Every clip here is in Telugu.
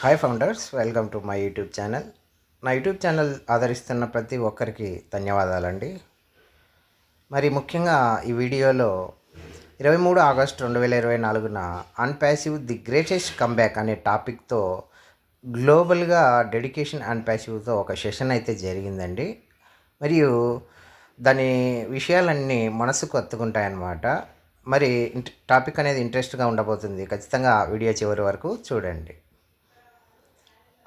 Hi founders welcome to my YouTube channel నా యూట్యూబ్ ఛానల్ ఆదరిస్తున్న ప్రతి ఒక్కరికి ధన్యవాదాలండి. మరి ముఖ్యంగా ఈ వీడియోలో ఇరవై మూడు ఆగస్ట్ రెండు వేల ఇరవై నాలుగున అన్పాసివ్ ది గ్రేటెస్ట్ కంబ్యాక్ అనే టాపిక్తో గ్లోబల్గా డెడికేషన్ అండ్ ప్యాసివ్తో ఒక సెషన్ అయితే జరిగిందండి. మరియు దాని విషయాలన్నీ మనసుకు హత్తుకుంటాయన్నమాట మరి టాపిక్ అనేది ఇంట్రెస్ట్గా ఉండబోతుంది. ఖచ్చితంగా వీడియో చివరి వరకు చూడండి.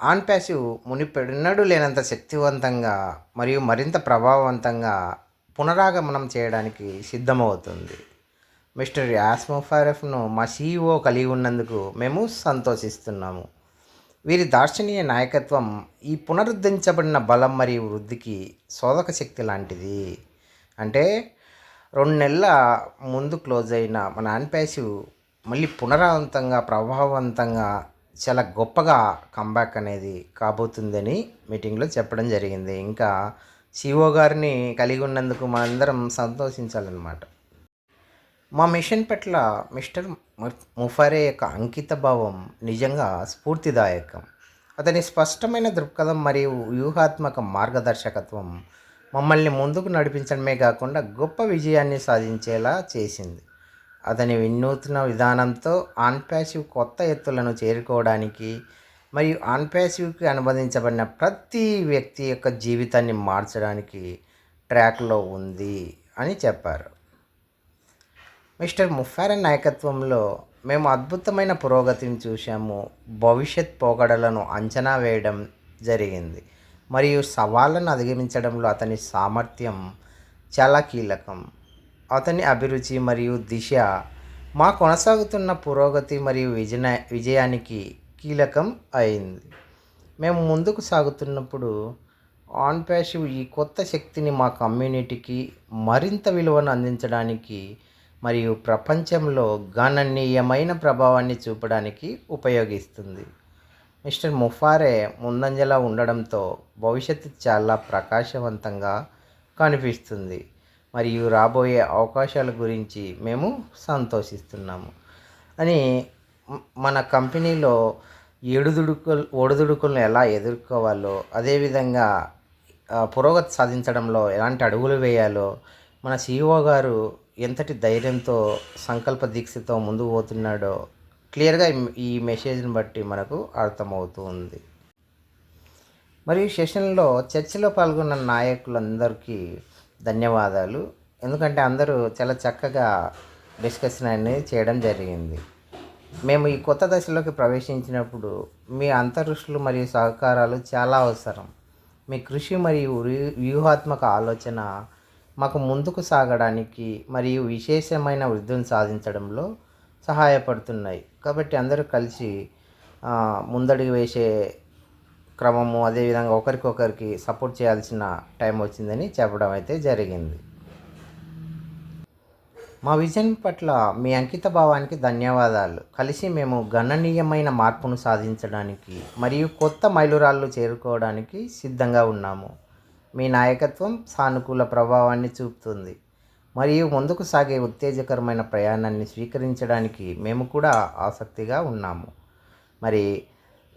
ఆన్ ప్యాసివ్ మునిపెన్నడూ లేనంత శక్తివంతంగా మరియు మరింత ప్రభావవంతంగా పునరాగమనం చేయడానికి సిద్ధమవుతుంది. మిస్టర్ యాస్మోఫారెఫ్ను మా సీఈఓ కలిగి ఉన్నందుకు మేము సంతోషిస్తున్నాము. వీరి దార్శనీయ నాయకత్వం ఈ పునరుద్ధరించబడిన బలం మరియు వృద్ధికి శోధక శక్తి లాంటిది. అంటే రెండు నెలల ముందు క్లోజ్ అయిన మన అన్పాసివ్ మళ్ళీ పునరావంతంగా ప్రభావవంతంగా చాలా గొప్పగా కంబ్యాక్ అనేది కాబోతుందని మీటింగ్లో చెప్పడం జరిగింది. ఇంకా సిఓ గారిని కలిగి ఉన్నందుకు మనందరం సంతోషించాలన్నమాట. మా మిషన్ పట్ల మిస్టర్ ముఫారే యొక్క అంకిత భావం నిజంగా స్ఫూర్తిదాయకం. అతని స్పష్టమైన దృక్పథం మరియు వ్యూహాత్మక మార్గదర్శకత్వం మమ్మల్ని ముందుకు నడిపించడమే కాకుండా గొప్ప విజయాన్ని సాధించేలా చేసింది. అతని వినూత్న విధానంతో ఆన్పాసివ్ కొత్త ఎత్తులను చేరుకోవడానికి మరియు ఆన్పాసివ్కి అనుబంధించబడిన ప్రతి వ్యక్తి యొక్క జీవితాన్ని మార్చడానికి ట్రాక్లో ఉంది అని చెప్పారు. మిస్టర్ ముఫారన్ నాయకత్వంలో మేము అద్భుతమైన పురోగతిని చూశాము. భవిష్యత్ పోకడలను అంచనా వేయడం జరిగింది. మరియు సవాళ్ళను అధిగమించడంలో అతని సామర్థ్యం చాలా కీలకం. అతని అభిరుచి మరియు దిశ మా కొనసాగుతున్న పురోగతి మరియు విజయ విజయానికి కీలకం అయింది. మేము ముందుకు సాగుతున్నప్పుడు ఆన్ ప్యాసివ్ ఈ కొత్త శక్తిని మా కమ్యూనిటీకి మరింత విలువను అందించడానికి మరియు ప్రపంచంలో గణనీయమైన ప్రభావాన్ని చూపడానికి ఉపయోగిస్తుంది. మిస్టర్ ముఫారే ముందంజలా ఉండడంతో భవిష్యత్తు చాలా ప్రకాశవంతంగా కనిపిస్తుంది. మరియు రాబోయే అవకాశాల గురించి మేము సంతోషిస్తున్నాము. అని మన కంపెనీలో ఏడుదుడుకులు ఒడిదుడుకులను ఎలా ఎదుర్కోవాలో అదేవిధంగా పురోగతి సాధించడంలో ఎలాంటి అడుగులు వేయాలో మన సీఈఓ గారు ఎంతటి ధైర్యంతో సంకల్ప దీక్షతో ముందుకు పోతున్నాడో క్లియర్గా ఈ మెసేజ్ని బట్టి మనకు అర్థమవుతూ ఉంది. మరియు సెషన్లో చర్చలో పాల్గొన్న నాయకులందరికీ ధన్యవాదాలు. ఎందుకంటే అందరూ చాలా చక్కగా డిస్కషన్ అనేది చేయడం జరిగింది. మేము ఈ కొత్త దశలోకి ప్రవేశించినప్పుడు మీ అంతరుషులు మరియు సహకారాలు చాలా అవసరం. మీ కృషి మరియు వ్యూహాత్మక ఆలోచన మాకు ముందుకు సాగడానికి మరియు విశేషమైన వృద్ధిని సాధించడంలో సహాయపడుతున్నాయి. కాబట్టి అందరూ కలిసి ముందడుగు వేసే క్రమము అదేవిధంగా ఒకరికొకరికి సపోర్ట్ చేయాల్సిన టైం వచ్చిందని చెప్పడం అయితే జరిగింది. మా విజన్ పట్ల మీ అంకిత భావానికి ధన్యవాదాలు. కలిసి మేము గణనీయమైన మార్పును సాధించడానికి మరియు కొత్త మైలురాళ్ళు చేరుకోవడానికి సిద్ధంగా ఉన్నాము. మీ నాయకత్వం సానుకూల ప్రభావాన్ని చూపుతుంది. మరియు ముందుకు సాగే ఉత్తేజకరమైన ప్రయాణాన్ని స్వీకరించడానికి మేము కూడా ఆసక్తిగా ఉన్నాము. మరి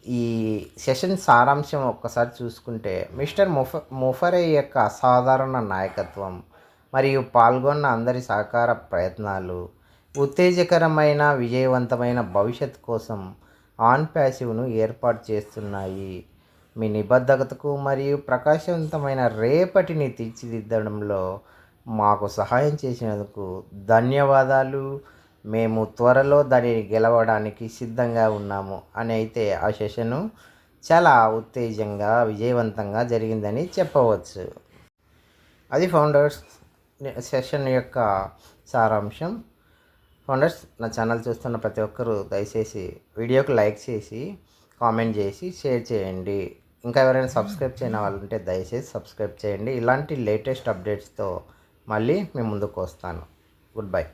ఈ సెషన్ సారాంశం ఒక్కసారి చూసుకుంటే మిస్టర్ ముఫ ముఫరే యొక్క అసాధారణ నాయకత్వం మరియు పాల్గొన్న అందరి సహకార ప్రయత్నాలు ఉత్తేజకరమైన విజయవంతమైన భవిష్యత్ కోసం ఆన్ ప్యాసివ్ను ఏర్పాటు చేస్తున్నాయి. మీ నిబద్ధతకు మరియు ప్రకాశవంతమైన రేపటిని తీర్చిదిద్దడంలో మాకు సహాయం చేసినందుకు ధన్యవాదాలు. మేము త్వరలో దానిని గెలవడానికి సిద్ధంగా ఉన్నాము అని అయితే ఆ సెషను చాలా ఉత్తేజంగా విజయవంతంగా జరిగిందని చెప్పవచ్చు. అది ఫౌండర్స్ సెషన్ యొక్క సారాంశం. ఫౌండర్స్ నా ఛానల్ చూస్తున్న ప్రతి ఒక్కరూ దయచేసి వీడియోకి లైక్ చేసి కామెంట్ చేసి షేర్ చేయండి. ఇంకా ఎవరైనా సబ్స్క్రైబ్ చేయని వాళ్ళు ఉంటే దయచేసి సబ్స్క్రైబ్ చేయండి. ఇలాంటి లేటెస్ట్ అప్డేట్స్తో మళ్ళీ మేము ముందుకు వస్తాను. Good bye.